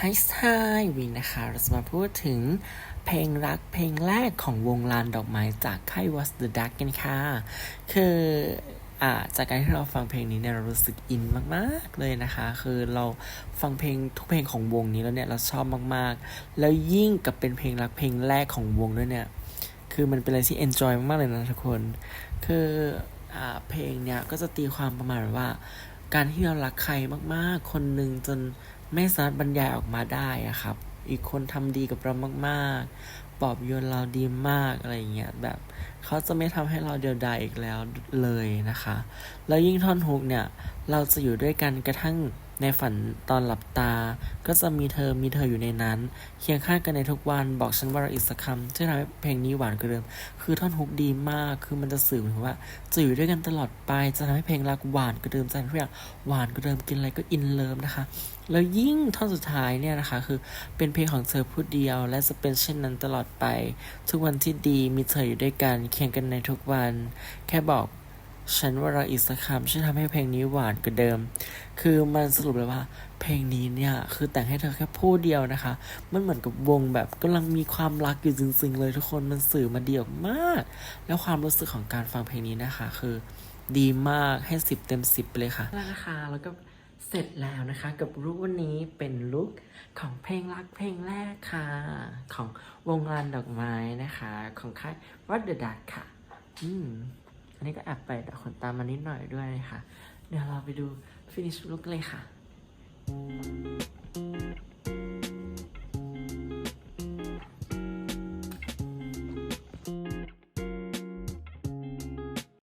ไฮสไฮวินนะคะ เราจะมาพูดถึงเพลงรักเพลงแรกของวงลานดอกไม้จากค่าย Was the Duck กันค่ะ คืออ่าจากการที่เราฟังเพลงนี้เนี่ยเรารู้สึกอินมากๆเลยนะคะ คือเราฟังเพลงทุกเพลงของวงนี้แล้วเนี่ยเราชอบมากๆ แล้วยิ่งกับเป็นเพลงรักเพลงแรกของวงด้วยเนี่ย คือมันเป็นอะไรที่ enjoy มากๆเลยนะทุกคน คืออ่าเพลงเนี่ยก็จะตีความประมาณว่า การที่เรารักใครมากๆ คนหนึ่งจน ไม่สามารถบรรยายออกมาได้อะครับ อีกคนทำดีกับเรามากๆปลอบโยนเราดีมากอะไรเงี้ยแบบเขาจะไม่ทำให้เราเดียวดายอีกแล้วเลยนะคะ แล้วยิ่งท่อนฮุกเนี่ย เราจะอยู่ด้วยกันกระทั่ง ในฝันตอนหลับตา ก็จะมีเธอมีเธออยู่ในนั้น เคียงข้างกันในทุกวันบอกฉันว่าเราอีกสักคำที่ทำให้เพลงนี้หวานกว่าเดิม คือท่อนฮุกดีมาก คือมันจะสื่อถึงว่าจะอยู่ด้วยกันตลอดไป จะทำให้เพลงรักหวานกว่าเดิมจะทำให้ทุกอย่างหวานกว่าเดิมกินอะไรก็อินเลิฟนะคะ แล้วยิ่งท่อนสุดท้ายเนี่ยนะคะ คือเป็นเพลงของเธอผู้เดียว และจะเป็นเช่นนั้นตลอดไป ทุกวันที่ดีมีเธออยู่ด้วยกันเคียงกันในทุกวัน แค่บอก ฉันว่าเราอีกสักคำช่วยทำให้เพลงนี้หวานกว่าเดิม คือมันสรุปเลยว่า เพลงนี้เนี่ย คือแต่งให้เธอแค่ผู้เดียวนะคะ มันเหมือนกับวงแบบกำลังมีความรักอยู่จริงๆเลยทุกคนมันสื่อมาเดียวมาก แล้วความรู้สึกของการฟังเพลงนี้นะคะ คือ ดีมากให้สิบเต็มสิบไปเลยค่ะแล้วนะคะแล้วก็เสร็จแล้วนะคะกับลุควันนี้เป็นลุคของเพลงรักเพลงแรกค่ะ ของวงลานดอกไม้นะคะ ของค่ายวัดเดอะดักค่ะ อืม อันนี้ก็แอบไปแต่ขนตามมานิดหน่อยด้วยนะคะเดี๋ยวเราไปดูฟินิชลุกเลยค่ะ